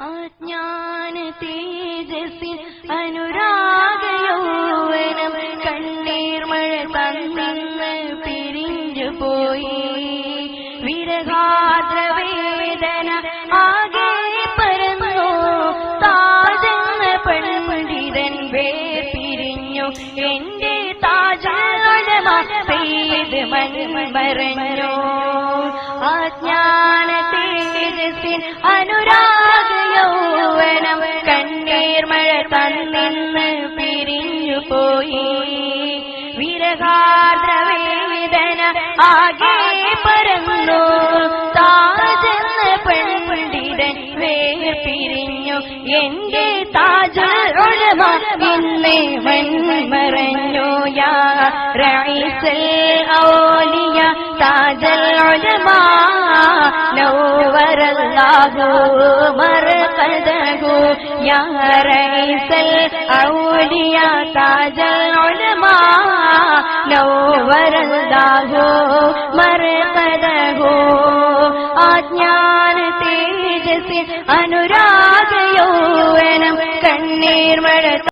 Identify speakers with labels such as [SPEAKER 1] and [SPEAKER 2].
[SPEAKER 1] അജ്ഞാന തേജസ്സിൽ അനുരാഗയൗവനം കണ്ണീർ മഴ തന്നിന്ന് പിരിഞ്ഞു പോയി. വിരഹാദ്ര വേദന ആകെ പരന്നു. താജെന്ന വേ പിരിഞ്ഞു എന്റെ താജാലമ പെയ്ത് മൺമറഞ്ഞു. അജ്ഞാന തേജസ്സിൻ അനുരാഗ പിരിഞ്ഞു പോയി. വിരഹാദ്രവേദന ആകെ പരന്നു. താജെന്ന പെൺപുണ്ടിടൻ വേർ പിരിഞ്ഞു. എന്റെ താജുലമ ഇന്ന് മൺമറഞ്ഞു യാ റൈസൽ ഔലിയ താജൽ ഉലമ നൗവറല്ലാഹു മർഖദഹു യാ റഈസൽ ഔലിയ താജൽ ഉലമ നൗവറല്ലാഹു മർഖദഹു അജ്ഞാന തേജസ്സിൽ അനുരാഗ യൗവനം കണ്ണീർ മഴ